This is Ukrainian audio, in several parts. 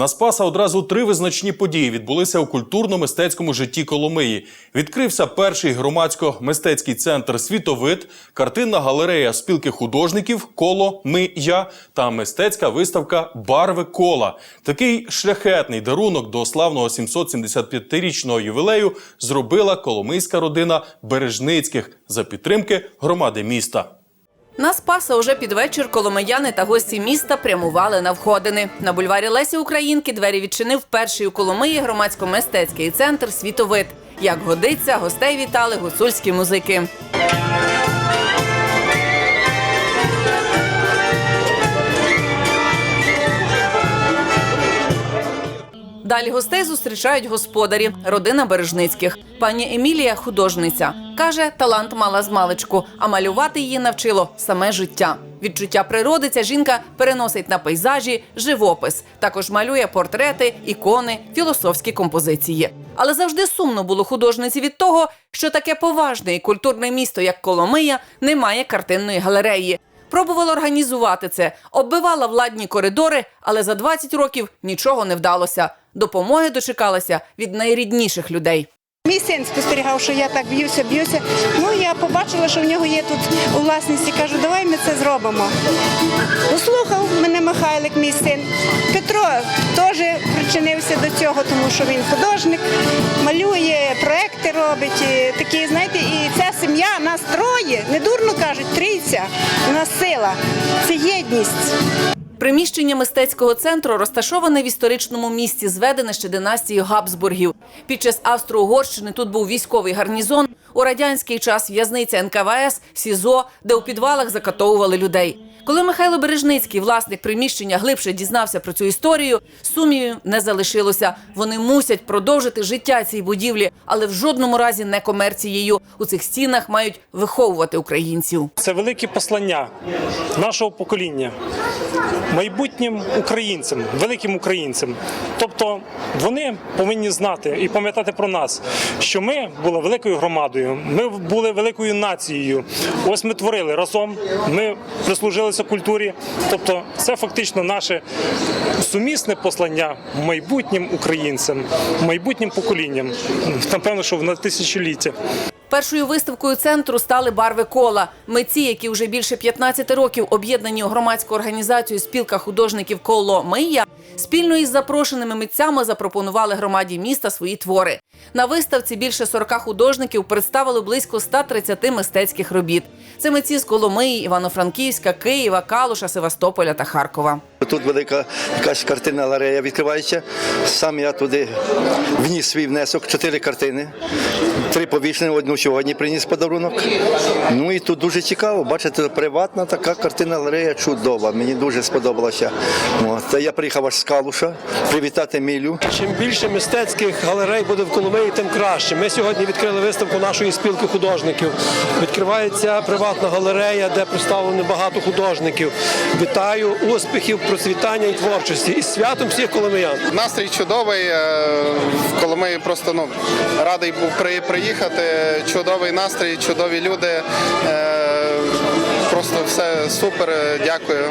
На Спаса одразу три визначні події відбулися у культурно-мистецькому житті Коломиї. Відкрився перший громадсько-мистецький центр Світовид, картинна галерея спілки художників Коло Ми Я та мистецька виставка Барви кола. Такий шляхетний дарунок до славного 775-річного ювілею зробила коломийська родина Бережницьких за підтримки громади міста. На Спаса уже під вечір коломияни та гості міста прямували на входини. На бульварі Лесі Українки двері відчинив перший у Коломиї громадсько-мистецький центр Світовид. Як годиться, гостей вітали гуцульські музики. Далі гостей зустрічають господарі, родина Бережницьких. Пані Емілія художниця. Каже, талант мала з маличку, а малювати її навчило саме життя. Відчуття природи ця жінка переносить на пейзажі, живопис. Також малює портрети, ікони, філософські композиції. Але завжди сумно було художниці від того, що таке поважне і культурне місто, як Коломия, не має картинної галереї. Пробувала організувати це, оббивала владні коридори, але за 20 років нічого не вдалося. Допомоги дочекалася від найрідніших людей. Мій син спостерігав, що я так б'юся, б'юся. Ну я побачила, що в нього є тут у власності. Кажу, давай ми це зробимо. Послухав мене Михайлик, мій син. Петро теж причинився до цього, тому що він художник, малює, проекти робить. і Такі, знаєте, і ця сім'я нас троє, не дурно кажуть, трійця. У нас сила, це єдність. Приміщення мистецького центру розташоване в історичному місті, зведене ще династією Габсбургів. Під час Австро-Угорщини тут був військовий гарнізон. У радянський час в'язниця НКВС, СІЗО, де у підвалах закатовували людей. Коли Михайло Бережницький, власник приміщення, глибше дізнався про цю історію, сумнівів не залишилося. Вони мусять продовжити життя цій будівлі, але в жодному разі не комерцією. У цих стінах мають виховувати українців. Це велике послання нашого покоління майбутнім українцям, великим українцям. Тобто вони повинні знати і пам'ятати про нас, що ми були великою громадою, ми були великою нацією. Ось ми творили разом, ми прислужилися культурі. Тобто, це фактично наше сумісне послання майбутнім українцям, майбутнім поколінням. Напевно, що на тисячоліття. Першою виставкою центру стали барви кола. Митці, які вже більше 15 років об'єднані у громадську організацію спілка художників коло Мия, спільно із запрошеними митцями запропонували громаді міста свої твори. На виставці більше 40 художників представили близько 130 мистецьких робіт. Це митці з Коломиї, Івано-Франківська, Києва, Калуша, Севастополя та Харкова. Тут велика якась картинна галерея відкривається. Сам я туди вніс свій внесок, чотири картини, три повішені, одну сьогодні приніс подарунок. Ну і тут дуже цікаво. Бачите, приватна така картинна галерея чудова. Мені дуже сподобалося. От. Я приїхав аж з Калуша привітати Мілю. Чим більше мистецьких галерей буде в Коломиї, тим краще. Ми сьогодні відкрили виставку нашої спілки художників. Відкривається приватна галерея, де представлено багато художників. Вітаю успіхів, процвітання і творчості і святом всіх коломиян. Настрій чудовий. е, В Коломиї просто ну радий був при- приїхати. Чудовий настрій, чудові люди. Е, Просто все супер. Дякую.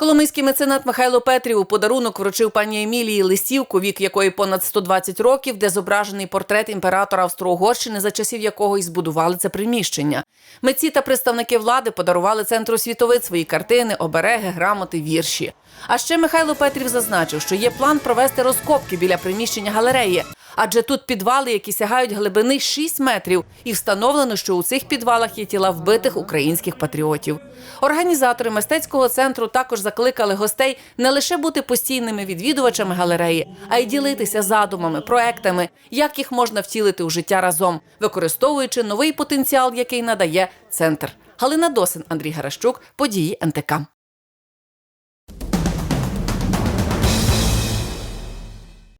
Коломийський меценат Михайло Петрів у подарунок вручив пані Емілії листівку, вік якої понад 120 років, де зображений портрет імператора Австро-Угорщини, за часів якого і збудували це приміщення. Митці та представники влади подарували центру світовид свої картини, обереги, грамоти, вірші. А ще Михайло Петрів зазначив, що є план провести розкопки біля приміщення галереї. Адже тут підвали, які сягають глибини 6 метрів, і встановлено, що у цих підвалах є тіла вбитих українських патріотів. Організатори мистецького центру також закликали гостей не лише бути постійними відвідувачами галереї, а й ділитися задумами, проектами, як їх можна втілити у життя разом, використовуючи новий потенціал, який надає центр. Галина Досин, Андрій Гаращук, події НТК.